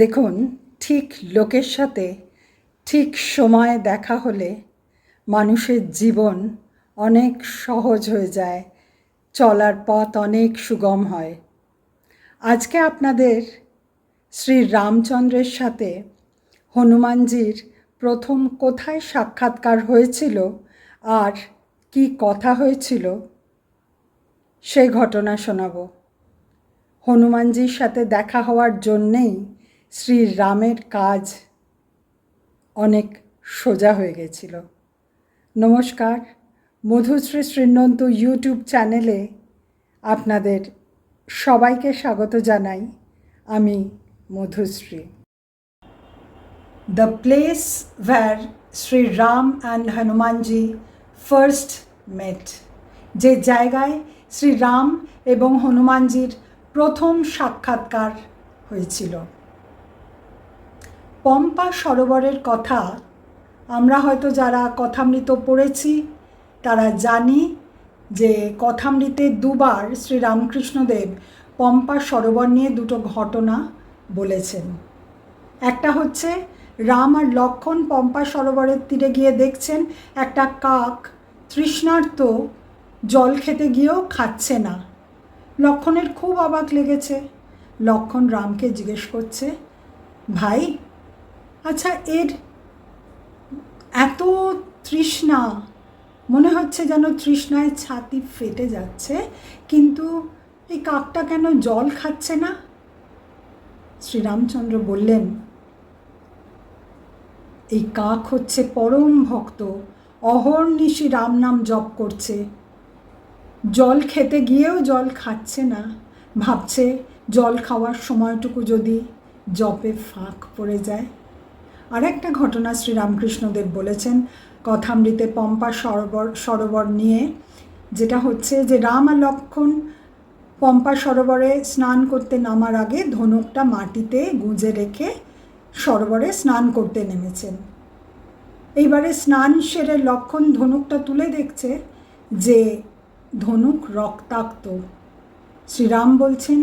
দেখুন, ঠিক লোকের সাথে ঠিক সময়ে দেখা হলে মানুষের জীবন অনেক সহজ হয়ে যায়, চলার পথ অনেক সুগম হয়। আজকে আপনাদের শ্রী রামচন্দ্রের সাথে হনুমানজির প্রথম কোথায় সাক্ষাৎকার হয়েছিল আর কি কথা হয়েছিল সেই ঘটনা শোনাবো। হনুমানজির সাথে দেখা হওয়ার জন্যেই শ্রী রামের কাজ অনেক সোজা হয়ে গেছিল। নমস্কার, মধুশ্রী শ্রীনন্ত ইউটিউব চ্যানেলে আপনাদের সবাইকে স্বাগত জানাই আমি Madhushree. The place where Shri Ram and Hanumanji first met যে জায়গায় শ্রী রাম এবং হনুমানজির প্রথম সাক্ষাৎকার হয়েছিল। পম্পা সরোবরের কথা আমরা হয়তো যারা কথামৃত পড়েছি, তারা জানি যে কথামৃতে দুবার শ্রী রামকৃষ্ণদেব পম্পা সরোবর নিয়ে দুটো ঘটনা বলেছেন। একটা হচ্ছে রাম আর লক্ষণ পম্পা সরোবরের তীরে গিয়ে দেখছেন একটা কাক তৃষ্ণার্ত জল খেতে গিয়েও খাচ্ছে না। লক্ষণের খুব অবাক লেগেছে। লক্ষণ রামকে জিজ্ঞেস করছে, ভাই আচ্ছা এর এত তৃষ্ণা, মনে হচ্ছে যেন তৃষ্ণায় ছাতি ফেটে যাচ্ছে, কিন্তু এই কাকটা কেন জল খাচ্ছে না? শ্রীরামচন্দ্র বললেন, এই কাক হচ্ছে পরম ভক্ত, অহর্নিশি রাম নাম জপ করছে। জল খেতে গিয়েও জল খাচ্ছে না, ভাবছে জল খাওয়ার সময়টুকু যদি জপে ফাঁক পড়ে যায়। আর একটা ঘটনা শ্রীরামকৃষ্ণদেব বলেছেন, কথামৃতে পম্পা সরোবর সরোবর নিয়ে, যেটা হচ্ছে যে রাম আর লক্ষণ পম্পা সরোবরে স্নান করতে নামার আগে ধনুকটা মাটিতে গুঁজে রেখে সরোবরে স্নান করতে নেমেছেন। এইবারে স্নান সেরে লক্ষণ ধনুকটা তুলে দেখছে যে ধনুক রক্তাক্ত। শ্রীরাম বলছেন,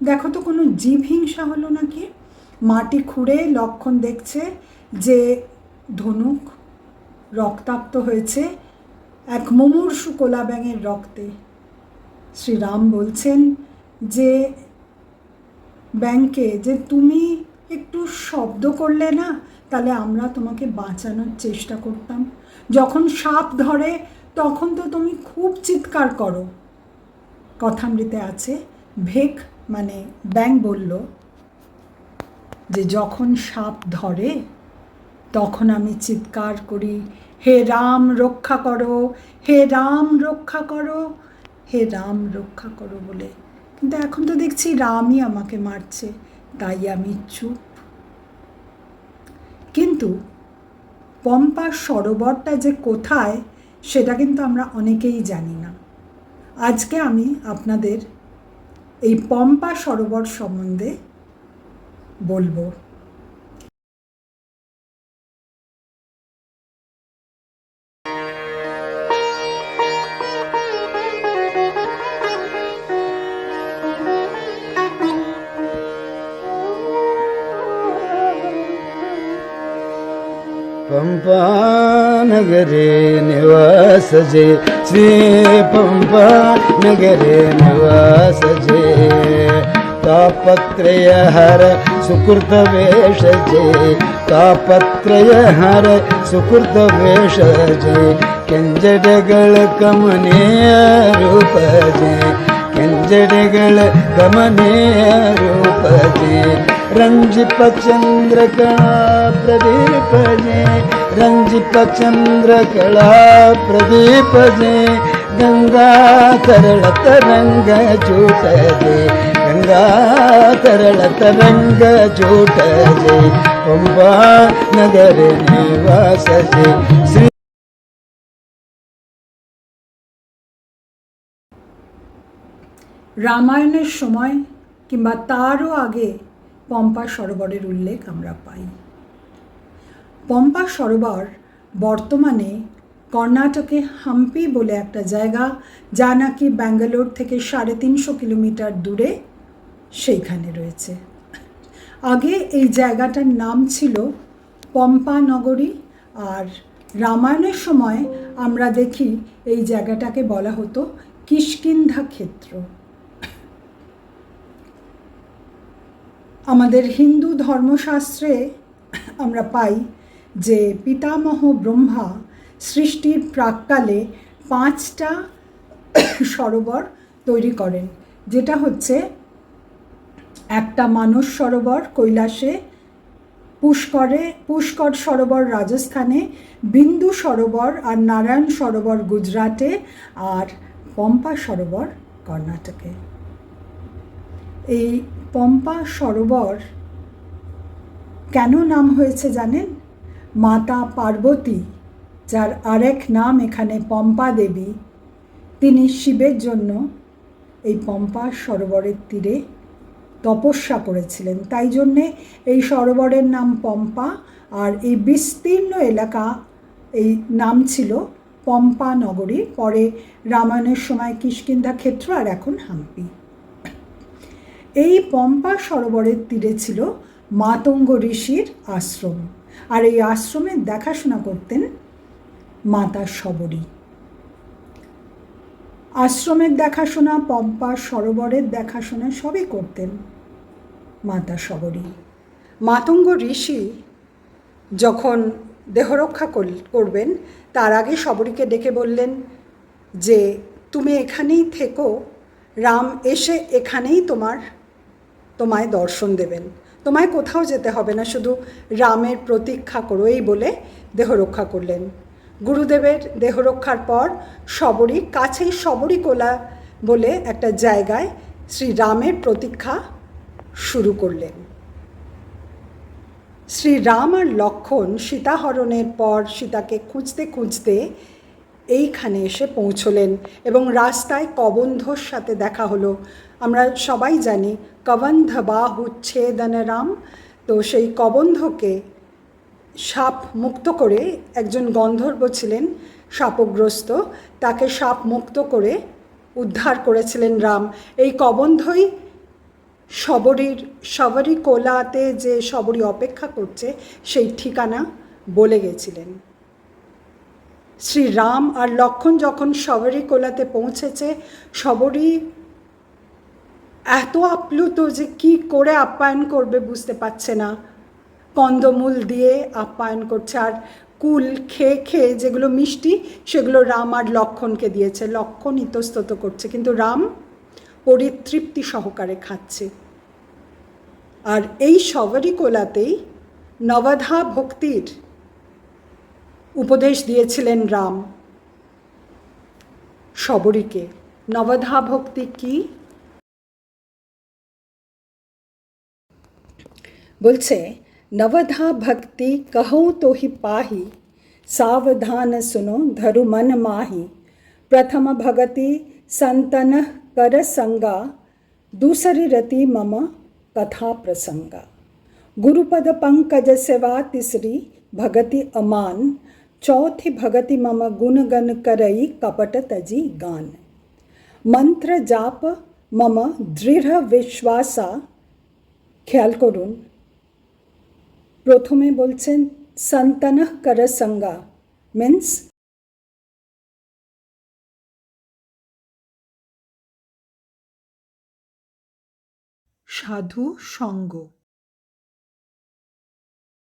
দেখো তো কোনো জীব হিংসা হলো নাকি? মাটি খুঁড়ে লক্ষণ দেখছে যে ধনুক রক্তাক্ত হয়েছে এক মুমূর্ষু কোলা ব্যাঙের রক্তে। শ্রীরাম বলছেন যে, ব্যাংকে, যে তুমি একটু শব্দ করলে না, তাহলে আমরা তোমাকে বাঁচানোর চেষ্টা করতাম। যখন সাপ ধরে, তখন তো তুমি খুব চিৎকার করো। কথামৃতে আছে, ভেক মানে ব্যাং বলল যে যখন সাপ ধরে, তখন আমি চিৎকার করি, হে রাম, রক্ষা করো, হে রাম, রক্ষা করো, হে রাম, রক্ষা করো বলে। কিন্তু এখন তো দেখছি রামই আমাকে মারছে, তাই আমি চুপ। কিন্তু পম্পা সরোবরটা যে কোথায়, সেটা কিন্তু আমরা অনেকেই জানি না। আজকে আমি আপনাদের এই পম্পা সরোবর সম্বন্ধে বলবো पम्पानगरे निवासजे श्री पम्पानगरे निवासजे तापत्रयहर सुकृतवेषजे तापत्रयहर सुकृतवेषजे कञ्जडगल कमनेयरूपजे कञ्जडगल कमनेयरूपजे रञ्जिपचन्द्रकला प्रदीपजे रञ्जिपचन्द्रकला प्रदीपजे गङ्गा ಗಂಗಾ ತರಳ ತರಂಗ ಜೂಟಜೆ ಗಂಗಾ ತರಳ ತರಂಗ ಜೂಟಜೆ ಪಂಬಾ ನಗರ ನಿವಾಸಜೆ ಶ್ರೀ রামায়ণের সময় কিংবা তারও আগে পম্পা সরোবরের উল্লেখ আমরা পাই পম্পা সরোবর বর্তমানে কর্ণাটকে হাম্পি বলে একটা জায়গা যা নাকি ব্যাঙ্গালোর থেকে সাড়ে তিনশো কিলোমিটার দূরে সেইখানে রয়েছে। আগে এই জায়গাটার নাম ছিল পম্পা নগরী আর রামায়ণের সময় আমরা দেখি এই জায়গাটাকে বলা হতো কিষ্কিন্ধা ক্ষেত্র। আমাদের হিন্দু ধর্মশাস্ত্রে আমরা পাই যে পিতামহ ব্রহ্মা সৃষ্টির প্রাককালে পাঁচটা সরোবর তৈরি করেন, যেটা হচ্ছে একটা মানস সরোবর, কৈলাসে, পুষ্করে, পুষ্কর সরোবর রাজস্থানে, বিন্দু সরোবর আর নারায়ণ সরোবর গুজরাটে আর পম্পা সরোবর কর্ণাটকে। এই পম্পা সরোবর কেন নাম হয়েছে জানেন? মাতা পার্বতী, যার আরেক নাম এখানে পম্পা দেবী, তিনি শিবের জন্য এই পম্পা সরোবরের তীরে তপস্যা করেছিলেন। তাই জন্যে এই সরোবরের নাম পম্পা আর এই বিস্তীর্ণ এলাকা এই নাম ছিল পম্পা নগরী, পরে রামায়ণের সময় কিষ্কিন্ধা ক্ষেত্র আর এখন হাম্পি। এই পম্পা সরোবরের তীরে ছিল মাতঙ্গ ঋষির আশ্রম। আর এই আশ্রমের দেখাশোনা করতেন মাতা শবরী। আশ্রমের দেখাশোনা, পম্পা সরোবরের দেখাশোনা সবই করতেন। মাতা শবরী। মাতঙ্গ ঋষি যখন দেহরক্ষা কর- করবেন, তার আগে শবরীকে ডেকে বললেন যে, তুমি এখানেই থেকো। রাম এসে এখানেই তোমার, তোমায় দর্শন দেবেন। তোমায় কোথাও যেতে হবে না, শুধু রামের প্রতীক্ষা করো। এই বলে দেহরক্ষা করলেন। গুরুদেবের দেহরক্ষার পর শবরী কাছেই শবরীকোলা বলে একটা জায়গায় শ্রী রামের প্রতীক্ষা শুরু করলেন। শ্রী রাম আর লক্ষণ সীতাহরণের পর সীতাকে খুঁজতে খুঁজতে এইখানে এসে পৌঁছলেন এবং রাস্তায় কবন্ধর সাথে দেখা হলো। আমরা সবাই জানি কবন্ধ বাহু ছেদন রাম তো সেই কবন্ধকে সাপ মুক্ত করে একজন গন্ধর্ব ছিলেন সাপগ্রস্ত। তাকে সাপ মুক্ত করে উদ্ধার করেছিলেন রাম। এই কবন্ধই শবরীর, শবরী কোলাতে যে শবরী অপেক্ষা করছে, সেই ঠিকানা বলে গেছিলেন। শ্রী রাম আর লক্ষণ যখন শবরী কোলাতে পৌঁছেছে, শবরী এত আপ্লুত যে কি করে আপ্যায়ন করবে বুঝতে পারছে না। কন্দমূল দিয়ে আপ্যায়ন করছে। আর কুল খেয়ে খেয়ে যেগুলো মিষ্টি, সেগুলো রাম আর লক্ষণকে দিয়েছে। লক্ষণ ইতস্তত করছে। কিন্তু রাম পরিতৃপ্তি সহকারে খাচ্ছে। আর এই শবরী কোলাতেই নবধা ভক্তির উপদেশ দিয়েছিলেন রাম শবরীকে। নবধা ভক্তি কি? বলছে नवधा भक्ति कहूँ तो ही पाही। सावधान सुनो धरु मन माही। प्रथम भगति संतन कर संगा। दूसरी रति मम कथा प्रसंगा। गुरुपद पंकज सेवा तीसरी भगति अमान। चौथी भगति मम गुणगन करई कपट तजी गान। मंत्र जाप मम दृढ़ विश्वासा। ख्याल करून প্রথমে বলছেন সন্তানহ করসঙ্গা মিন্স সাধু সঙ্গ।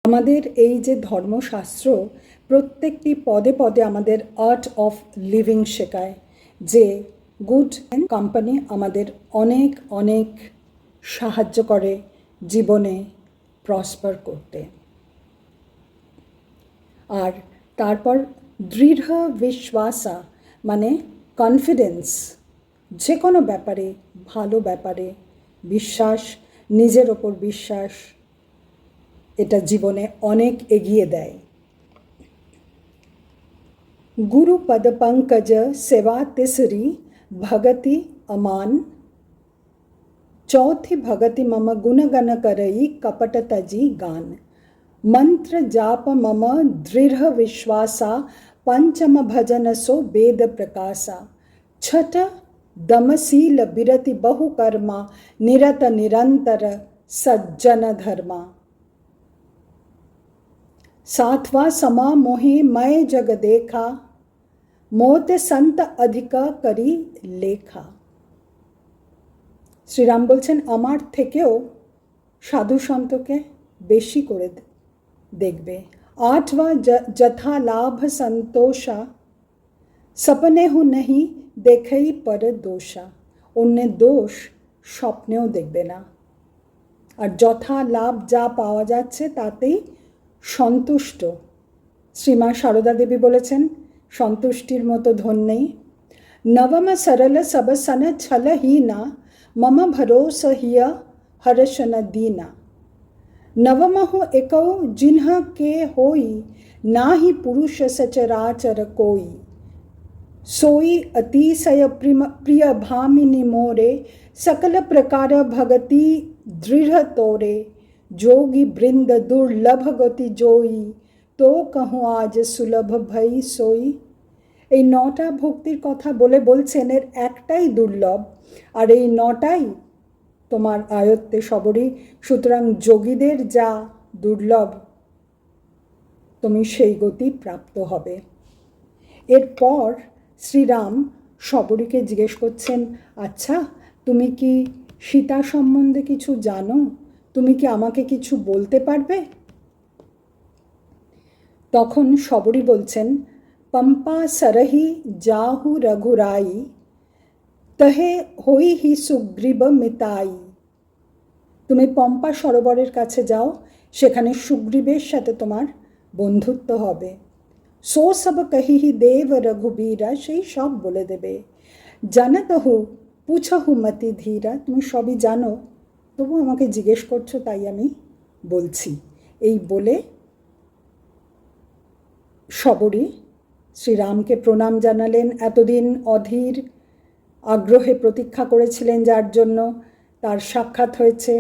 আমাদের এই যে ধর্মশাস্ত্র প্রত্যেকটি পদে পদে আমাদের আর্ট অফ লিভিং শেখায় যে গুড কোম্পানি আমাদের অনেক অনেক সাহায্য করে জীবনে। প্রসপার করতে। আর তারপর দৃঢ় বিশ্বাসা মানে কনফিডেন্স যে কোনো ব্যাপারে, ভালো ব্যাপারে বিশ্বাস, নিজের ওপর বিশ্বাস, এটা জীবনে অনেক এগিয়ে দেয়। গুরু পদ পঙ্কজ সেবা তিসরি ভগতি অমান चौथी भगति मम गुणगन करई कपट तजी गान। मंत्र जाप मम दृढ़ विश्वासा, पंचम भजन सो वेद प्रकाशा। छठ दमशील बिरति बहुकर्मा, निरत निरंतर सज्जन धर्मा। सातवा समा मोहे मय जग देखा, मोत संत अधिका करी लेखा। শ্রীরাম বলছেন, আমার থেকেও সাধু সন্তকে বেশি করে দেখবে। ज- যথা লাভ সন্তোষা সপনে হু নেহি দেখেই পর দোষা। অন্যের দোষ স্বপ্নেও দেখবে না। আর যথা লাভ যা পাওয়া যাচ্ছে তাতেই সন্তুষ্ট। শ্রীমা সারদা দেবী বলেছেন, সন্তুষ্টির মতো ধন নেই। নবম সরল সবসন ছল मम भरोस हिय हर्षन दीना नवमह एकौ जिन्ह के होई ना ही पुरुष सचराचर कोई। सोई अतिशय प्रिय भामिनी मोरे, सकल प्रकार भगति दृढ़ तोरे। जोगी बृंद दुर्लभ गति जोई तो कहूँ आज सुलभ भई सोई। এই নটা ভক্তির কথা বলে বলছেন এর একটাই দুর্লভ। আর এই নটাই তোমার আয়ত্তে সবরই। সুতরাং যোগীদের যা দুর্লভ, তুমি সেই গতি প্রাপ্ত হবে। এরপর শ্রীরাম সবরীকে জিজ্ঞেস করছেন আচ্ছা তুমি কি সীতা সম্বন্ধে কিছু জানো? তুমি কি আমাকে কিছু বলতে পারবে? তখন সবরী বলছেন পম্পা সরহি যাহু রঘুরাই তহে হই হি সুগ্রীব মিতাই তুমি পম্পা সরোবরের কাছে যাও, সেখানে সুগ্রীবের সাথে তোমার বন্ধুত্ব হবে। সো সব কহিহি দেব রঘুবীরা, সেই সব বলে দেবে। জানাতহু, পুছহু মতি ধীরা, তুমি সবই জানো, তবু আমাকে জিজ্ঞেস করছ, তাই আমি বলছি। এই বলে সবরী শ্রীরামকে প্রণাম জানালেন। এতদিন অধীর আগ্রহে প্রতীক্ষা করেছিলেন যার জন্য তার সাক্ষাৎ হয়েছে।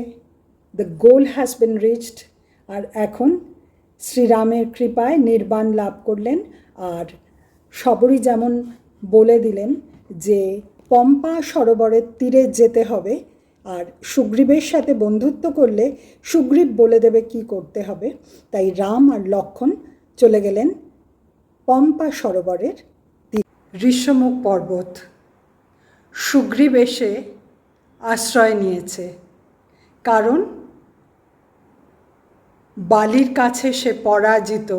The goal has been reached আর এখন শ্রীরামের কৃপায় নির্বাণ লাভ করলেন। আর সবরই যেমন বলে দিলেন যে, পম্পা সরোবরের তীরে যেতে হবে। আর সুগ্রীবের সাথে বন্ধুত্ব করলে সুগ্রীব বলে দেবে কি করতে হবে। তাই রাম আর লক্ষণ চলে গেলেন পম্পা সরোবরের ঋষ্যমুখ পর্বত। সুগ্রীব এসে আশ্রয় নিয়েছে। কারণ বালির কাছে সে পরাজিত।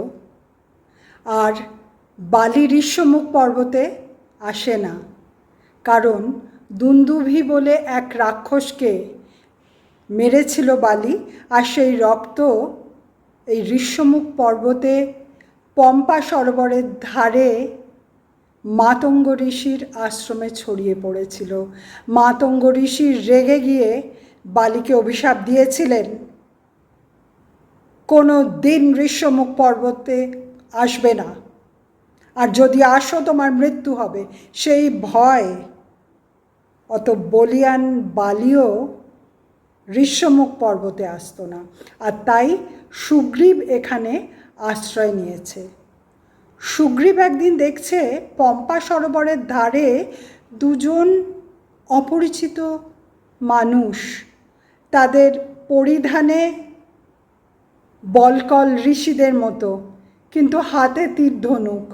আর বালি ঋষ্যমুখ পর্বতে আসে না। কারণ দুন্দুভি বলে এক রাক্ষসকে মেরেছিল বালি, আর সেই রক্ত এই ঋষ্যমুখ পর্বতে পম্পা সরোবরের ধারে মাতঙ্গ ঋষির আশ্রমে ছড়িয়ে পড়েছিল। মাতঙ্গ ঋষি রেগে গিয়ে বালিকে অভিশাপ দিয়েছিলেন। কোনো দিন ঋষ্যমুখ পর্বতে আসবে না। আর যদি আসো, তোমার মৃত্যু হবে। সেই ভয়, অত বলিয়ান বালিও ঋষ্যমুখ পর্বতে আসতো না। আর তাই সুগ্রীব এখানে আশ্রয় নিয়েছে। সুগ্রীব একদিন দেখছে পম্পা সরোবরের ধারে দুজন অপরিচিত মানুষ। তাদের পরিধানে বলকল ঋষিদের মতো, কিন্তু হাতে তীর ধনুক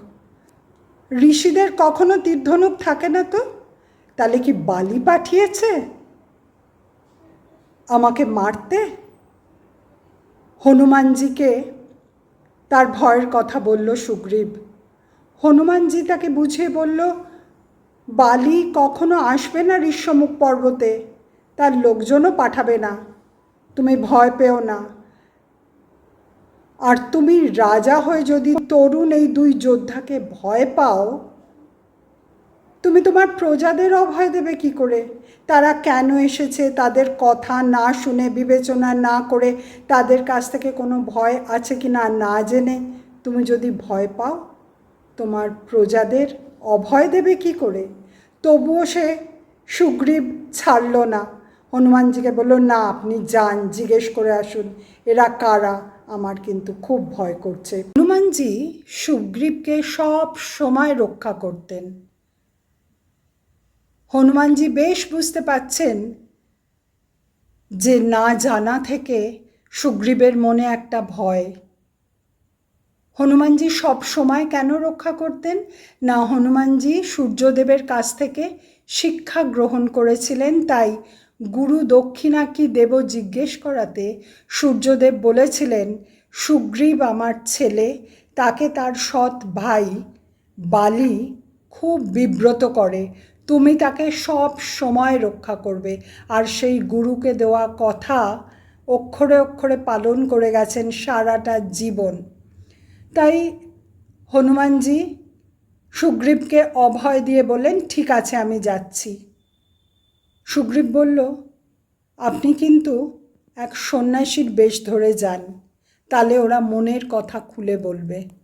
ঋষিদের কখনো তীর ধনুক থাকে না তো? তাহলে কি বালি পাঠিয়েছে? আমাকে মারতে? হনুমানজিকে তার ভয়ের কথা বলল সুগ্রীব। হনুমানজি তাকে বুঝিয়ে বলল, বালি কখনো আসবে না ঋষ্যমুখ পর্বতে, তার লোকজনও পাঠাবে না। তুমি ভয় পেও না। আর তুমি রাজা হয়ে যদি তরুণ এই দুই যোদ্ধাকে ভয় পাও, তুমি তোমার প্রজাদের অভয় দেবে কি করে? তারা কেন এসেছে, তাদের কথা না শুনে, বিবেচনা না করে তাদের কাছ থেকে কোনো ভয় আছে কি না না জেনে? তুমি যদি ভয় পাও, তোমার প্রজাদের অভয় দেবে কি করে? তবুও সে সুগ্রীব ছাড়ল না। হনুমানজিকে বলল, না, আপনি যান, জিজ্ঞেস করে আসুন, এরা কারা? আমার কিন্তু খুব ভয় করছে। হনুমানজি সুগ্রীবকে সব সময় রক্ষা করতেন। হনুমানজি বেশ বুঝতে পাচ্ছেন যে না জানা থেকে সুগ্রীবের মনে একটা ভয়। হনুমানজি সব সময় কেন রক্ষা করতেন? না হনুমানজি সূর্যদেবের কাছ থেকে শিক্ষা গ্রহণ করেছিলেন, তাই গুরু দক্ষিণা কি দেব জিজ্ঞেস করাতে সূর্যদেব বলেছিলেন, সুগ্রীব আমার ছেলে, তাকে তার সৎ ভাই বালি খুব বিব্রত করে। তুমি তাকে সব সময় রক্ষা করবে। আর সেই গুরুকে দেওয়া কথা অক্ষরে অক্ষরে পালন করে গেছেন সারাটা জীবন। তাই হনুমানজি সুগ্রীবকে অভয় দিয়ে বললেন, ঠিক আছে, আমি যাচ্ছি। সুগ্রীব বলল, আপনি কিন্তু এক সন্ন্যাসীর বেশ ধরে যান। তাহলে ওরা মনের কথা খুলে বলবে।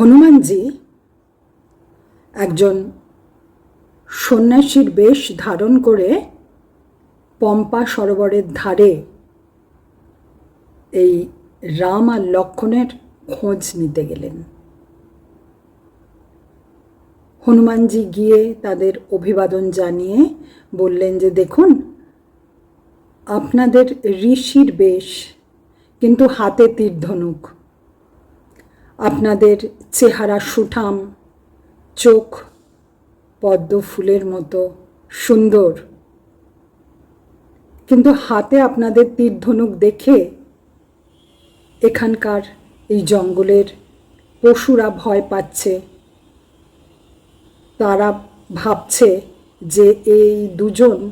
হনুমানজি একজন সন্ন্যাসীর বেশ ধারণ করে পম্পা সরোবরের ধারে এই রাম আর লক্ষণের খোঁজ নিতে গেলেন। হনুমানজি গিয়ে তাদের অভিবাদন জানিয়ে বললেন যে, দেখুন, আপনাদের ঋষির বেশ, কিন্তু হাতে তীর ধনুক। আপনাদের চেহারা সুঠাম, চোখ পদ্ম ফুলের মতো সুন্দর। কিন্তু হাতে আপনাদের তীর ধনুক দেখে এখানকার এই জঙ্গলের পশুরা ভয় পাচ্ছে। তারা ভাবছে যে এই দুজন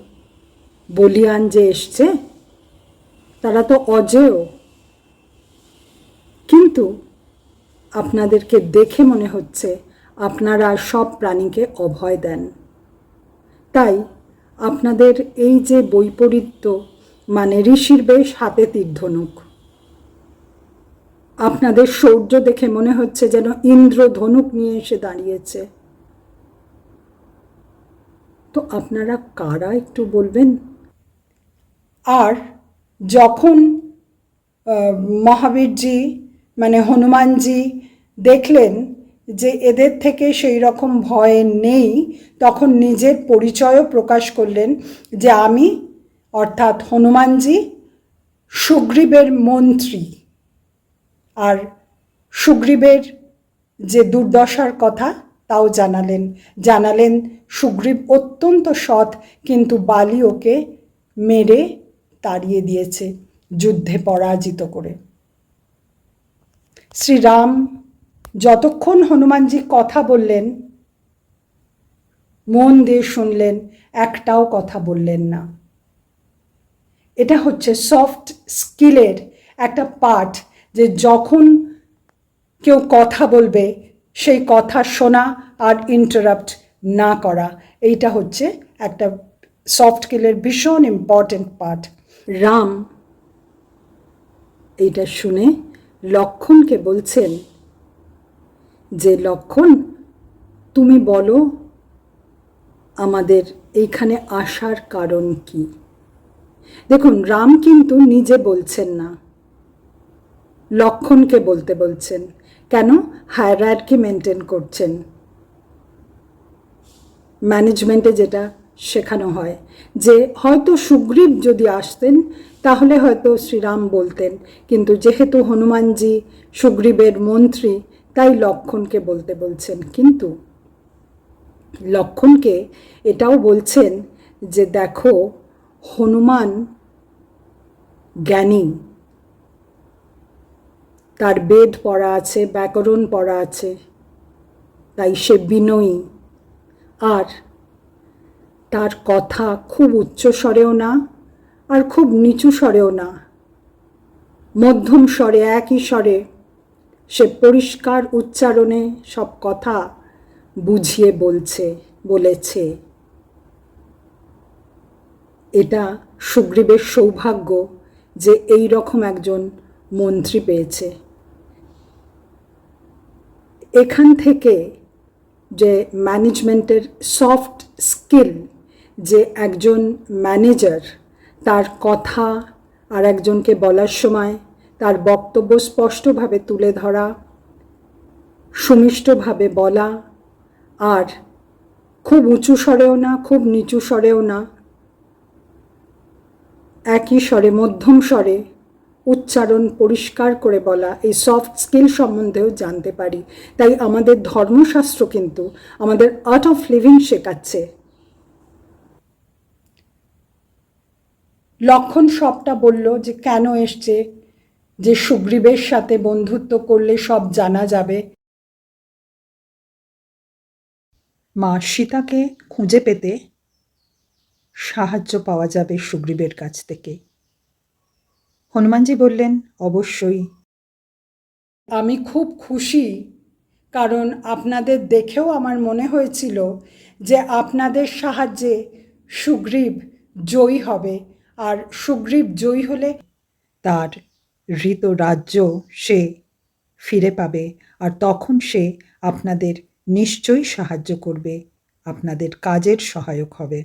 বলিয়ান যে এসছে, তারা তো অজেয়। কিন্তু আপনাদেরকে দেখে মনে হচ্ছে আপনারা সব প্রাণীকে অভয় দেন। তাই আপনাদের এই যে বৈপরীত্য মানে ঋষির বেশ হাতে তীর্ধনুক আপনাদের শৌর্য দেখে মনে হচ্ছে যেন ইন্দ্র ধনুক নিয়ে এসে দাঁড়িয়েছে। তো আপনারা কারা একটু বলবেন? আর যখন মহাবীরজি মানে হনুমানজি দেখলেন যে এদের থেকে সেই রকম ভয় নেই, তখন নিজের পরিচয়ও প্রকাশ করলেন যে আমি, অর্থাৎ হনুমানজি, সুগ্রীবের মন্ত্রী। আর সুগ্রীবের যে দুর্দশার কথা, তাও জানালেন। জানালেন, সুগ্রীব অত্যন্ত সৎ, কিন্তু বালি ওকে মেরে তাড়িয়ে দিয়েছে, যুদ্ধে পরাজিত করে। শ্রীরাম যতক্ষণ হনুমানজি কথা বললেন, মন দিয়ে শুনলেন, একটাও কথা বললেন না। এটা হচ্ছে সফট স্কিলের একটা পার্ট যে যখন কেউ কথা বলবে, সেই কথা শোনা আর ইন্টারাপ্ট না করা। এইটা হচ্ছে একটা সফট স্কিলের ভীষণ ইম্পর্ট্যান্ট পার্ট রাম, এইটা শুনে লক্ষণকে বলছেন, যে লক্ষণ, তুমি বলো, আমাদের এইখানে আসার কারণ কি? দেখুন, রাম কিন্তু নিজে বলছেন না। লক্ষণকে বলতে বলছেন, কেন? হায়ারার্কি মেনটেন করছেন। ম্যানেজমেন্টে যেটা শেখানো হয়, যে হয়তো সুগ্রীব যদি আসতেন তাহলে হয়তো শ্রীরাম বলতেন, কিন্তু যেহেতু হনুমানজি সুগ্রীবের মন্ত্রী, তাই লক্ষণকে বলতে বলছেন। কিন্তু লক্ষণকে এটাও বলছেন যে দেখো, হনুমান জ্ঞানী। তার বেদ পড়া আছে, ব্যাকরণ পড়া আছে, তাই সে বিনয়ী। আর তার কথা খুব উচ্চস্বরেও না আর খুব নিচু স্বরেও না। মধ্যম স্বরে, একই স্বরে সে পরিষ্কার উচ্চারণে সব কথা বুঝিয়ে বলছে, বলেছে। এটা সুগ্রীবের সৌভাগ্য যে এই রকম একজন মন্ত্রী পেয়েছে। এখান থেকে যে ম্যানেজমেন্টের সফট স্কিল, যে একজন ম্যানেজার তার কথা আর একজনকে বলার সময় তার বক্তব্য স্পষ্টভাবে তুলে ধরা, সুমিষ্টভাবে বলা আর খুব উঁচু স্বরেও না, খুব নিচু স্বরেও না, একই স্বরে, মধ্যম স্বরে উচ্চারণ পরিষ্কার করে বলা, এই সফট স্কিল সম্বন্ধেও জানতে পারি। তাই আমাদের ধর্মশাস্ত্র কিন্তু আমাদের আর্ট অফ লিভিং শেখাচ্ছে। লক্ষণ সবটা বলল যে, কেন এসছে? যে সুগ্রীবের সাথে বন্ধুত্ব করলে সব জানা যাবে। মা সীতাকে খুঁজে পেতে সাহায্য পাওয়া যাবে সুগ্রীবের কাছ থেকে। হনুমানজি বললেন, অবশ্যই। আমি খুব খুশি, কারণ আপনাদের দেখেও আমার মনে হয়েছিল যে আপনাদের সাহায্যে সুগ্রীব জয়ী হবে। আর সুগ্রীব জয়ী হলে তার হৃত রাজ্য সে ফিরে পাবে আর তখন সে আপনাদের নিশ্চয়ই সাহায্য করবে, আপনাদের কাজের সহায়ক হবে।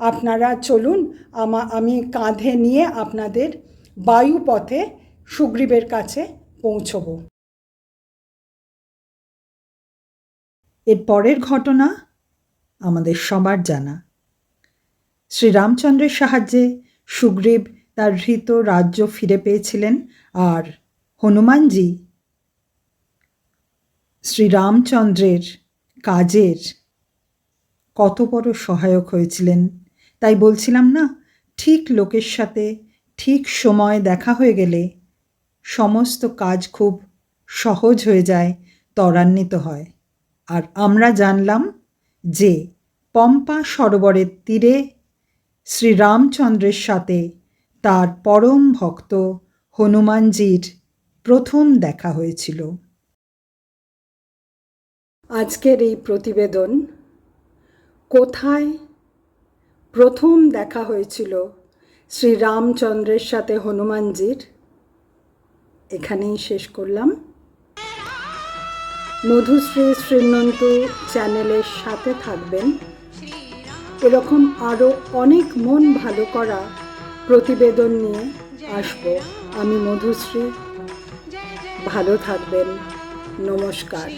আপনারা চলুন, আমা, আমি কাঁধে নিয়ে আপনাদের বায়ুপথে সুগ্রীবের কাছে পৌঁছব। এর পরের ঘটনা আমাদের সবার জানা। শ্রীরামচন্দ্রের সাহায্যে সুগ্রীব তার হৃত রাজ্য ফিরে পেয়েছিলেন আর হনুমানজি শ্রীরামচন্দ্রের কাজের কত বড় সহায়ক হয়েছিলেন। তাই বলছিলাম না, ঠিক লোকের সাথে ঠিক সময় দেখা হয়ে গেলে সমস্ত কাজ খুব সহজ হয়ে যায়, ত্বরান্বিত হয়। আর আমরা জানলাম যে পম্পা সরোবরের তীরে শ্রীরামচন্দ্রের সাথে তার পরম ভক্ত হনুমানজির প্রথম দেখা হয়েছিল। আজকের এই প্রতিবেদন কোথায় প্রথম দেখা হয়েছিল শ্রীরামচন্দ্রের সাথে হনুমানজির? এখানেই শেষ করলাম। মধুশ্রী শ্রীমন্ত চ্যানেলের সাথে থাকবেন। এরকম আরও অনেক মন ভালো করা প্রতিবেদন নিয়ে আসব আমি মধুশ্রী। ভালো থাকবেন। নমস্কার।